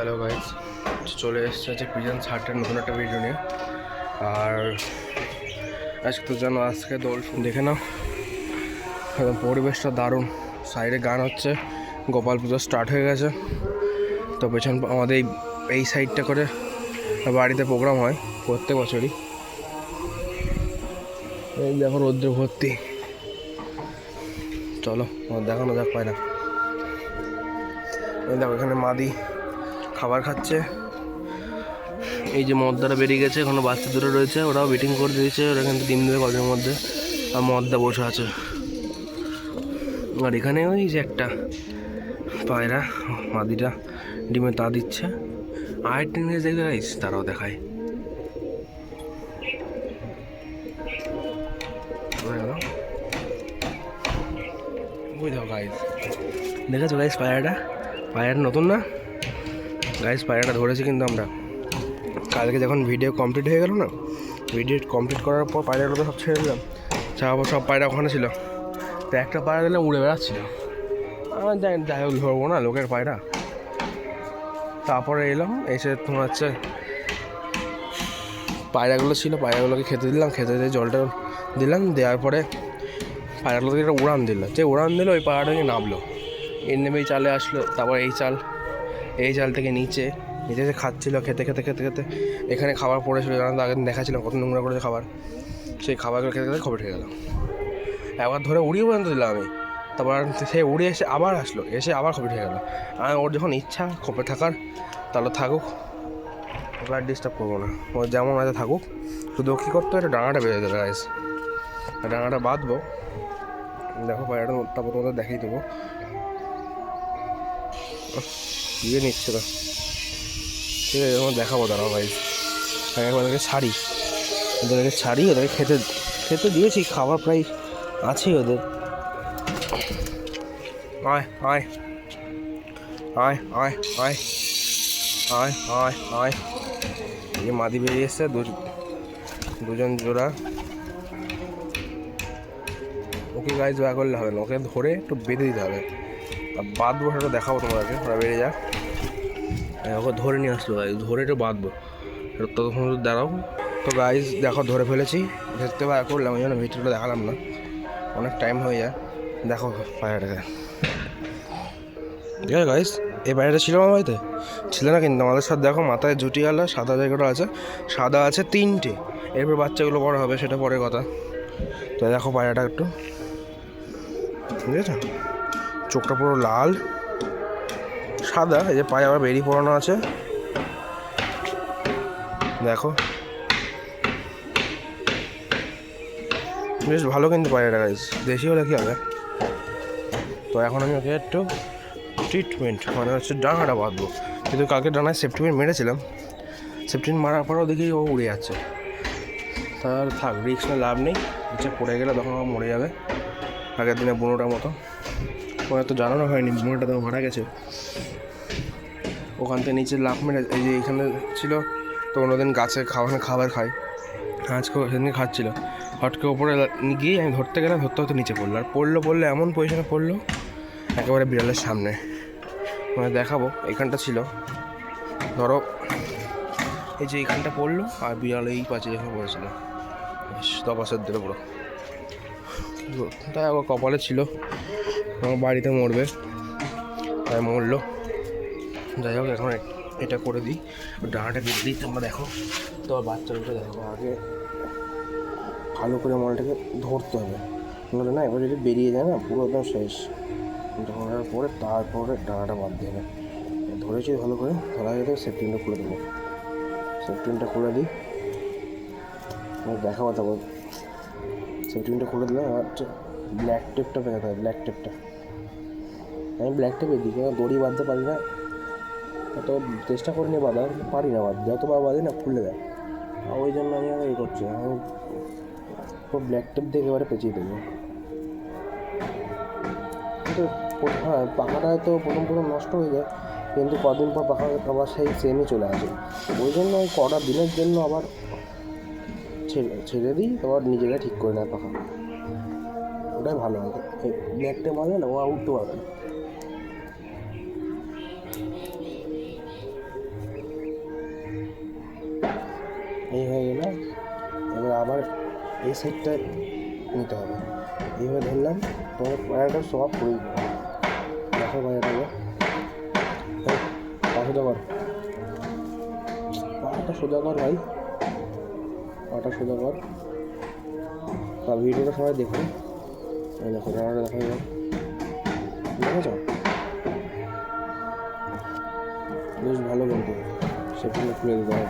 Hello guys চলে এসছে আছে পিজন শার্টের নতুন একটা ভিডিও নিয়ে। আর আজকে তো জানো, আজকে দোল দেখে নাও। একদম পরিবেশটা দারুণ। সাইডে গান হচ্ছে, গোপাল পুজো স্টার্ট হয়ে গেছে। তো পেছন আমাদের এই এই সাইডটা করে বাড়িতে প্রোগ্রাম হয়, প্রত্যেক বছরই। এই দেখো রৌদ্র ভর্তি। চলো দেখানো যাক, পায় না। দেখো, এখানে মাদি খাবার খাচ্ছে। এই যে মদ্দাটা বেরিয়ে গেছে, এখনও বাচ্চা দুটো রয়েছে, ওরাও বেটিং করে দিয়েছে, ওরা কিন্তু ডিম দেবে কলের মধ্যে, আর মদ্দা বসে আছে। আর এখানে ওই যে একটা পায়রা, মাদিটা ডিমে তা দিচ্ছে। আর একটা নিয়ে দেখতে গাইস তারাও দেখায় গাইস দেখেছ গাইস পায়রাটা? পায়রাটা নতুন না? গাইস পায়রাটা ধরেছি কিন্তু আমরা। কালকে যখন ভিডিও কমপ্লিট হয়ে গেল না ভিডিও কমপ্লিট করার পর পায়রাগুলো তো সব ছেড়ে দিলাম। তারপর সব পায়রা ওখানে ছিল। তো একটা পায়রা দিলে উড়ে বেড়াচ্ছিল। আমার যাই যাই হোক, ধরবো না, লোকের পায়রা। তারপরে এলাম, এসে তোমার হচ্ছে পায়রাগুলো ছিল, পায়রাগুলোকে খেতে দিলাম, খেতে দিয়ে জলটা দিলাম, দেওয়ার পরে পায়রাগুলোকে একটা উড়ান দিল যে উড়ান দিল, ওই পায়রাটাকে নামলো। এর নেমেই চালে আসলো, তারপর এই চাল। এই জাল থেকে নিচে নিচে যে খাচ্ছিল, খেতে খেতে খেতে খেতে। এখানে খাবার পড়েছিল জানো তো আগে দেখাচ্ছিল কত নোংরা করেছে খাবার। সেই খাবারগুলো খেতে খেতে খবর হয়ে গেল। একবার ধরে উড়িয়ে পর্যন্ত দিলাম আমি। তারপর সে উড়ে এসে আবার আসলো, এসে আবার খবর হয়ে গেল। আর ওর যখন ইচ্ছা খোপে থাকার, তাহলে থাকুক। ওকে আর ডিস্টার্ব করব না। ও যেমন আছে থাকুক। শুধু কী করতে? হবে ডাঙাটা বেঁধে দেবে গাইস ডাঙাটা বাঁধবো। দেখো, পায়রাটা তারপর তোমাদের দেখিয়ে দেবো। ইয়ে নিচ্ছে না ঠিক আছে তোমার দেখাবো দাঁড়াও ভাই। আগে ওদেরকে ছাড়ি। ওদেরকে ছাড়ি ওদেরকে খেতে খেতে দিয়েছি খাবার প্রায় আছেই ওদের। আয় আয়। আয় আয় আয়। আয় আয় আয়। এই মাদি বেরিয়ে এসছে দুজন জোড়া। ওকে গাইজ দয়া করলে হবে না। ওকে ধরে একটু বেঁধে দিতে হবে। আর বাদ সেটা দেখাবো তোমাদেরকে ওরা বেড়ে যাক। হ্যাঁ, ওকে ধরে নিয়ে আসলো গাইজ ধরে একটু বাঁধবো। এটা ততক্ষণ দাঁড়াও। তো গাইজ দেখো, ধরে ফেলেছি। ধরতে বার করলাম ওই জন্য ভিডিওটা দেখালাম না। অনেক টাইম হয়ে যায়। দেখো পায়রাটাকে ঠিক আছে গাইজ এই পায়রাটা ছিল আমার বাড়িতে? ছিল না, কিন্তু আমাদের সাথে দেখো, মাথায় জুটি গেল, সাদা জায়গাটা আছে। সাদা আছে তিনটে। এরপর বাচ্চাগুলো বড় হবে, সেটা পরের কথা। তো দেখো পায়রাটা একটু। ঠিক আছে? চোখটা পুরো লাল। সাদা, এই যে পায়ে আবার বেরিয়ে পড়ানো আছে। দেখো। বেশ ভালো কিন্তু পায়রাটা গাইজ দেশি হলে কি হবে? তো এখন আমি ওকে একটু ট্রিটমেন্ট মানে হচ্ছে ডানাটা বাঁধবো। কিন্তু কালকে ডানায় সেফটিমেন্ট মেরেছিলাম। সেফটিমেন্ট মারার পরেও দেখি ও উড়ে যাচ্ছে। তার থাক রিক্স না লাভ নেই। নিচে পড়ে গেলে তখন ও মরে যাবে। আগের দিনে বুনোটার মতো। ওরা তো জানানো হয়নি, বুনোটা তো মারা গেছে। ওখান থেকে নিচে লাফ মেরে, এই যে এখানে ছিল, তো অন্যদিন গাছে খাওয়ানো খাবার খাই। আজকে সেদিন খাচ্ছিল। হটকে ওপরে গিয়ে আমি ধরতে গেলাম, ধরতে হতে নিচে পড়ল। আর পড়ল পড়ল এমন পজিশনে পড়ল, একেবারে বিড়ালের সামনে। মানে দেখাবো, এখানটা ছিল। ধরো, এই যে এইখানটা পড়ল, আর বিড়াল এই পাশে যেখানে পড়েছিল। তপাসের দিকে পুরো। তাই আবার কপালে ছিল। আমার বাড়িতে মরবে। তাই মরলো। যাই হোক, এখন এটা করে দিই। ডানাটা বেঁধে দিই, তোমরা দেখো। তোমার বাচ্চাগুলো দেখো, আগে ভালো করে মলটাকে ধরতে হবে। নাহলে না, এবার যদি বেরিয়ে যায় না, পুরো একদম শেষ। ধরার পরে তারপরে ডানাটা বাদ দেবে। ধরেছি ভালো করে, ধরা গেলে সেফটিনটা খুলে দেবো। সেফটিনটা খুলে দিই। দেখাবো তারপর। সেফটিনটা খুলে দিলাম, আর ব্ল্যাক টেপটা পেতে ব্ল্যাক টেপটা আমি ব্ল্যাক টেপে দিই, কেন দড়ি বাঁধতে পারি না। তো চেষ্টা করিনি বাঁধা কিন্তু পারি না বাঁধতে। যতবার বাঁধি না, খুলে দেয়। ওই জন্য আমি আর এই করছি আমি পুরো ব্ল্যাক টেপ দিয়ে একেবারে পেঁচিয়ে দেবো কিন্তু হ্যাঁ পাখাটা তো প্রথম প্রথম নষ্ট হয়ে যায়। কিন্তু কদিন পর পাখা আবার সেই সেমই চলে আসে। ওই জন্য ওই কটা দিনের জন্য আবার ছেড়ে ছেড়ে দিই, আবার নিজেরা ঠিক করে নেয় পাখা। ওটাই ভালো হবে ব্ল্যাক টেপ না, ও উঠতে পারবে না। এই সাইডটা নিতে হবে। এইভাবে ধরলাম, তোমার পায়রাটা সব পড়ে দেখো পায়রাটাকে পা কর পাটা সোজা কর ভাই। পাটা সোজা কর। তা ভিডিওটা সবাই দেখুন দেখো রানাটা দেখো এবার দেখেছ? বেশ ভালো কিন্তু। সেগুলো খুলে দিতে হবে।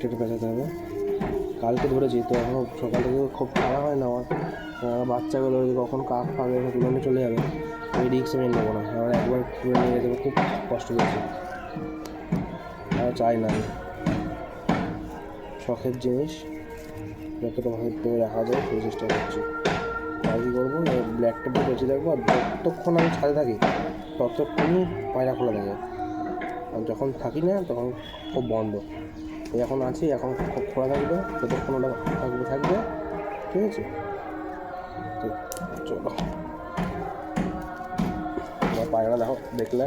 টেটে পেঁচাতে হবে কালকে ধরেছি, তো এখন সকাল থেকে খুব খারাপ হয় না আমার। বাচ্চাগুলো কখন কাক পাবে নিয়ে চলে যাবে। আমি রিক্স আমি নেব না। আমার একবার তুলে নিয়ে যেতে খুব কষ্ট হয়েছে। আর চাই না আমি। শখের জিনিস যতটা ভাবে রাখা যায়, সেই চেষ্টা করছি। আর কী করব? ব্ল্যাক টেপে বেঁচে থাকব আর যতক্ষণ আমি ছাদে থাকি, ততক্ষণই পায়রা খোলা থাকে। আর যখন থাকি না, তখন খুব বন্ধ। এখন আছি, এখন খোলা থাকবে যতক্ষণ ওটা থাকবে থাকবে, ঠিক আছে? তো চলো। আমার পায়রা দেখো, দেখলে।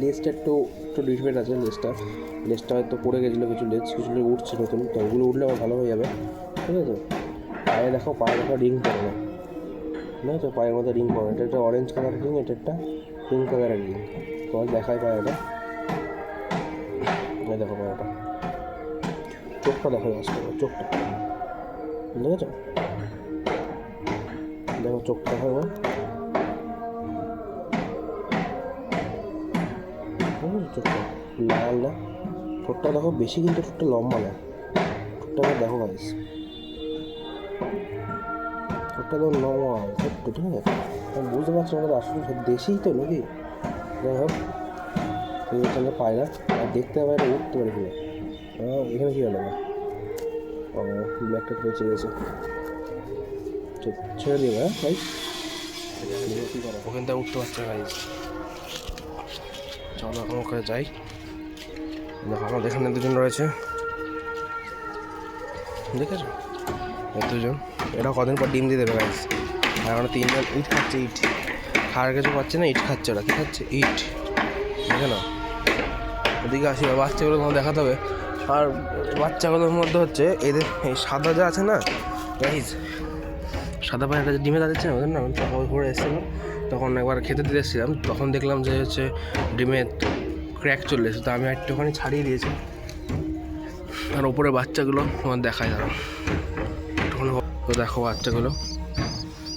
লেজটা একটু একটু ডিফেক্ট আছে লেজটা লেজটা হয়তো পড়ে গেছিল কিছু লেজ কিছু উঠছে নতুন, তো ওগুলো উঠলে আমার ভালো হয়ে যাবে, ঠিক আছে? পায়ে দেখো পায়ে দেখো রিং পড়ে না ঠিক আছে? পায়ের মধ্যে রিং পড়ে এটা একটা অরেঞ্জ কালার রিং এটা একটা পিঙ্ক কালারের রিং তোমার দেখায় পায়রাটা। এই দেখো পায়রাটা। চোখটা দেখো হবে চোখটা। দেখেছ দেখো চোখটা দেখো। চোখটা? লাল না? ঠোঁটটা দেখো বেশি, কিন্তু ঠোঁটটা লম্বা না। ঠোঁটটা দেখো গাইস ঠোঁটটা তো লম্বা, ছোট্ট, ঠিক আছে? আমি বুঝতে পারছি না এটা আসলে দেশেই তো নাকি? যাই হোক হচ্ছে পায়রা আর দেখতে এটা উঠতে পারে কিনা। এখানে কী হলো? ও ব্ল্যাকটা বেঁচে গেছে ছেড়ে দিবে হ্যাঁ ভাই। ওখান থেকে উঠতে পারছে ভাই চলো, এখন ওখানে যাই। দেখো, আমাদের এখানে দুজন রয়েছে। দেখেছ? দুজন। এটা কদিন পর ডিম দিয়ে দেবে গাইস আর তিনজন ইট খাচ্ছে, ইট। খাওয়ার কিছু পাচ্ছে না, ইট খাচ্ছে ওরা। কী খাচ্ছে? ইট। দেখে না ওদিকে আসি বাচ্চাগুলো তোমার দেখাতে হবে। আর বাচ্চাগুলোর মধ্যে হচ্ছে এদের এই সাদা যা আছে না গাইজ সাদা পায়রাটা যে ডিমে দাঁড়িয়েছে ওদের না আমি তখন ঘুরে এসেছিলাম তখন একবার খেতে দিতে এসেছিলাম, তখন দেখলাম যে হচ্ছে ডিমে ক্র্যাক চলে এসেছে, তো আমি একটুখানি ছাড়িয়ে দিয়েছি। আর ওপরে বাচ্চাগুলো তোমার দেখায় দাঁড়াও। একটুখানি তো দেখো বাচ্চাগুলো,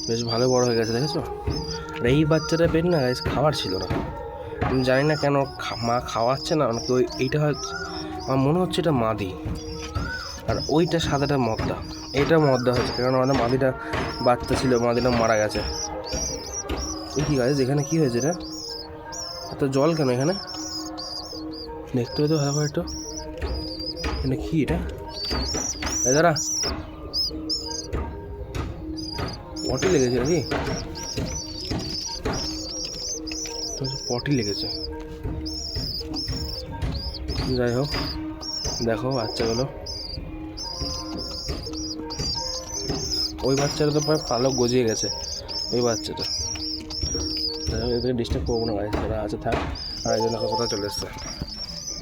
বেশ ভালো বড় হয়ে গেছে, দেখেছ? আর এই বাচ্চাটা পেট না খাবার ছিল না। আমি জানি না কেন মা খাওয়াচ্ছে না নাকি ওই এইটা হচ্ছে আমার মনে হচ্ছে এটা মাদি। আর ওইটা সাদাটা মদ্দা। এটা মদ্দা হচ্ছে কারণ আমাদের মাদিটা বাচ্চা ছিল, মাদিটা মারা গেছে। এই কি গাছ এখানে কী হয়েছে এটা এত জল কেন এখানে? দেখতে হয়তো ভালো করে একটু। এটা কি এটা? দাঁড়া। পটি লেগেছে নাকি? পটি লেগেছে। যাই হোক। দেখো, বাচ্চাগুলো। ওই বাচ্চাটা তো প্রায় ভালো গজিয়ে গেছে, ওই বাচ্চাটা। এদেরকে ডিস্টার্ব করব না গাড়ি যারা আছে, থাক। আর একজন দেখো কোথাও চলে এসছে।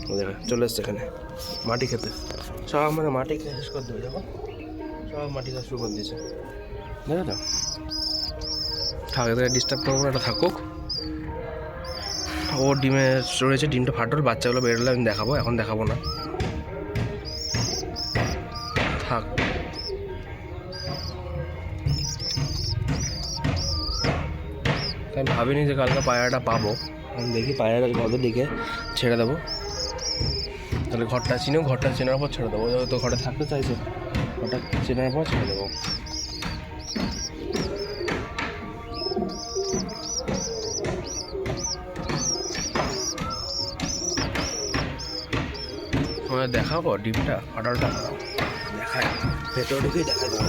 ও দেখো, চলে এসছে এখানে, মাটি খেতে। সব মানে মাটি খেয়ে শেষ করে দেবে, দেখো। সব মাটি খাওয়া শুরু করে দিয়েছে। দেখো তো থাক, এদেরকে ডিস্টার্ব করব না এটা থাকুক। ও ডিমে রয়েছে ডিমটা ফাটোর বাচ্চাগুলো বেরোলে আমি দেখাবো, এখন দেখাবো না। ভাবিনি যে কালকে পায়রাটা পাবো। আমি দেখি পায়রাটা ঘরের দিকে, ছেড়ে দেবো। তাহলে ঘরটা চিনেও ঘরটা চেনার পর ছেড়ে দেবো। তো ঘরে থাকতে চাইছে, ঘরটা চেনার পর ছেড়ে দেবো। দেখাবো ডিমটা ফাটালটা দেখায় ভেতরে ঢুকেই তোমার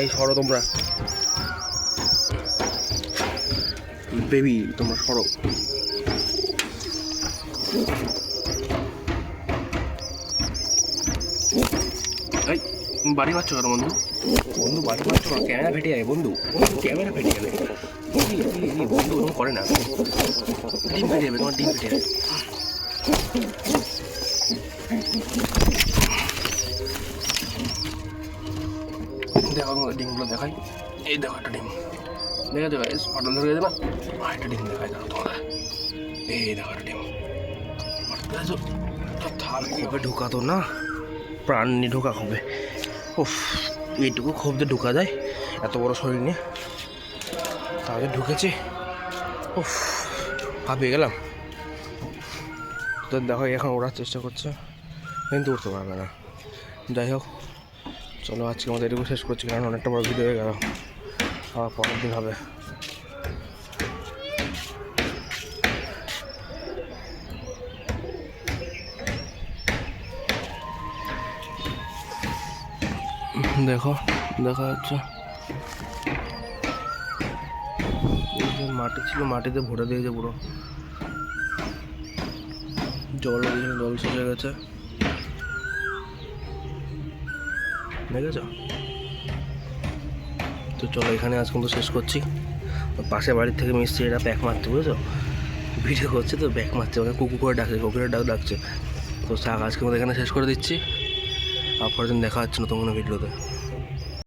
এই সরো তোমরা। বেবি তোমরা সরো। এই বাড়ি পাচ্ছ কেন বন্ধু? বন্ধু বাড়ি মারছো না ক্যামেরা ফেটে যায় বন্ধু। ক্যামেরা ফেটে যাবে। বন্ধু ওরকম করে না। ডিম ফেটে যাবে তোমার ডিম ফেটে যাবে। দেখো ডিমগুলো দেখাই। এই দেখো একটা ডিম। দেখে দেখো ফটো ধরে দেবা। আর ডিম দেখাই দেখো তোমাদের এই দেখো একটা ডিম। দেখেছ? তো থাল খোপে না। প্রাণ নিয়ে ঢোকা খোপে উফ, এইটুকু খোপ দিয়ে ঢুকা যায় এত বড় শরীর নিয়ে। তাহলে ঢুকেছে। উফ ভাবিয়ে গেলাম। তো দেখো, এখন ওড়ার চেষ্টা করছে। কিন্তু উঠতে পারবে না। যাই হোক, চলো আজকে আমাদের এটুকু শেষ করছি, কারণ অনেকটা বড় ভিডিও হয়ে গেল। আবার পরের দিন হবে। দেখো, দেখা যাচ্ছে। মাটি ছিল, মাটিতে ভরে দিয়েছে পুরো। জল জল শেষ হয়ে গেছে। দেখেছ? তো চলো এখানে আজ কিন্তু শেষ করছি। পাশে বাড়ির থেকে মিস্ত্রি এরা ব্যাক মারতে বুঝেছ? ভিডিও করছে তো ব্যাক মারছে ওখানে কুকু করে ডাকছে, কুকুরের ডাক ডাকছে। তো শাক আজকে মতো এখানে শেষ করে দিচ্ছি। আর পরের দিন দেখা হচ্ছে নতুন কোনো ভিডিওতে।